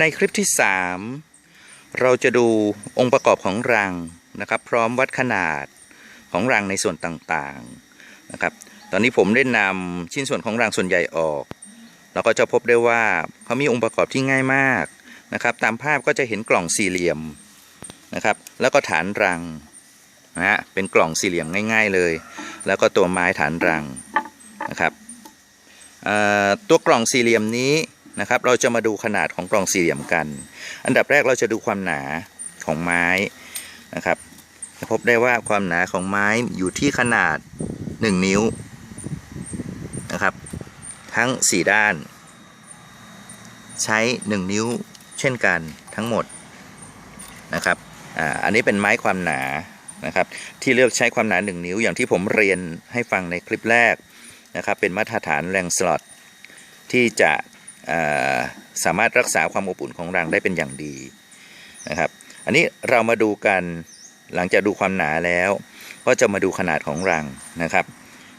ในคลิปที่ 3 เราจะดูองค์ประกอบของรังนะครับ พร้อมวัดขนาดของรังในส่วนต่างๆนะครับ ตอนนี้ผมได้นำชิ้นส่วนของรังส่วนใหญ่ออก เราก็จะพบได้ว่าเขามีองค์ประกอบที่ง่ายมากนะครับ ตามภาพก็จะเห็นกล่องสี่เหลี่ยมนะครับ แล้วก็ฐานรังนะฮะเป็นกล่องสี่เหลี่ยมง่ายๆเลย แล้วก็ตัวไม้ฐานรังนะครับตัวกล่องสี่เหลี่ยมนี้ นะครับ เราจะมาดูขนาดของกล่องสี่เหลี่ยมกัน อันดับแรกเราจะดูความหนาของไม้นะครับจะพบได้ว่าความหนาของไม้อยู่ที่ขนาด 1 นิ้วนะครับ ทั้ง 4 ด้าน ใช้ 1 นิ้วเช่นกันทั้งหมดนะครับอ่าอันนี้เป็นไม้ความหนานะครับ ที่เลือกใช้ความหนา 1 นิ้วอย่างที่ผมเรียนให้ฟังในคลิปแรกนะครับ เป็นมาตรฐานแรงสล็อตที่จะ สามารถรักษาความอบอุ่นของรังได้เป็นอย่างดีนะครับ อันนี้เรามาดูกันหลังจากดูความหนาแล้ว ก็จะมาดูขนาดของรังนะครับ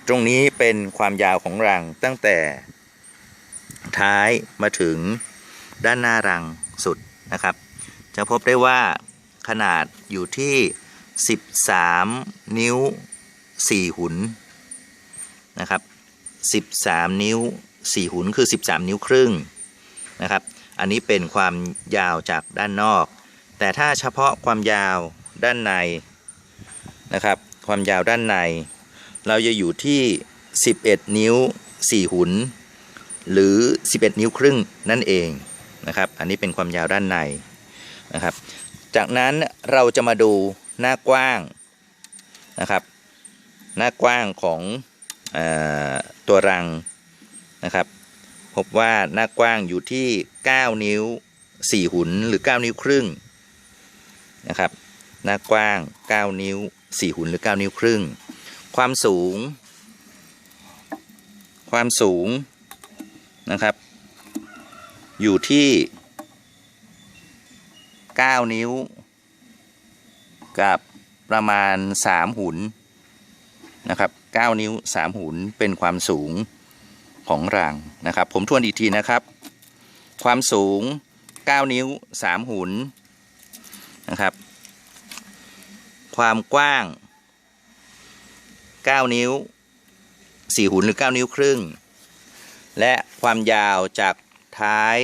ตรงนี้เป็นความยาวของรังตั้งแต่ท้ายมาถึงด้านหน้ารังสุดนะครับ จะพบได้ว่าขนาดอยู่ที่ 13 นิ้ว 4 หุนนะครับ 13 นิ้ว 4 หุนคือ 13 นิ้วครึ่งนะครับ อันนี้เป็นความยาวจากด้านนอก แต่ถ้าเฉพาะความยาวด้านในนะครับ ความยาวด้านใน เราจะอยู่ที่ 11 นิ้ว 4 หุน หรือ 11 นิ้วครึ่งนั่นเองนะครับ อันนี้เป็นความยาวด้านในนะครับ จากนั้นเราจะมาดูหน้ากว้างนะครับ หน้ากว้างของออตัวรัง นะครับ พบว่าหน้ากว้างอยู่ที่ 9 นิ้ว 4 หุนหรือ 9 นิ้วครึ่งนะครับ หน้ากว้าง 9 นิ้ว 4 หุนหรือ 9 นิ้วครึ่ง ความสูง ความสูงนะครับ อยู่ที่ 9 นิ้ว กับประมาณ 3 หุนนะครับ 9 นิ้ว 3 หุนเป็นความสูง ของรังนะครับ ผมทวนอีกทีนะครับ ความสูง 9 นิ้ว 3 หุนนะครับ ความกว้าง 9 นิ้ว 4 หุนหรือ 9 นิ้วครึ่ง และความยาวจากท้าย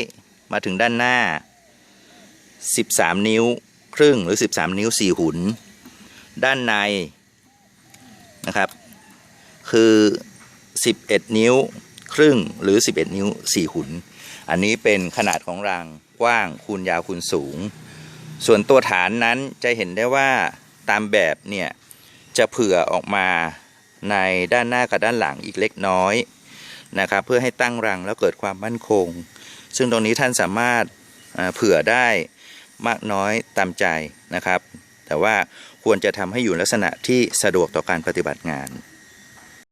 มาถึงด้านหน้า 13 นิ้วครึ่งหรือ 13 นิ้ว 4 หุน ด้านในนะครับ คือ 11 นิ้ว ครึ่งหรือ 11 นิ้ว 4 หุน อันนี้เป็นขนาดของรังกว้างคูณยาวคูณสูง ส่วนตัวฐานนั้นจะเห็นได้ว่าตามแบบเนี่ย จะเผื่อออกมาในด้านหน้ากับด้านหลังอีกเล็กน้อยนะครับเพื่อให้ตั้งรังแล้วเกิดความมั่นคง ซึ่งตรงนี้ท่านสามารถเผื่อได้มากน้อยตามใจนะครับ แต่ว่าควรจะทำให้อยู่ลักษณะที่สะดวกต่อการปฏิบัติงาน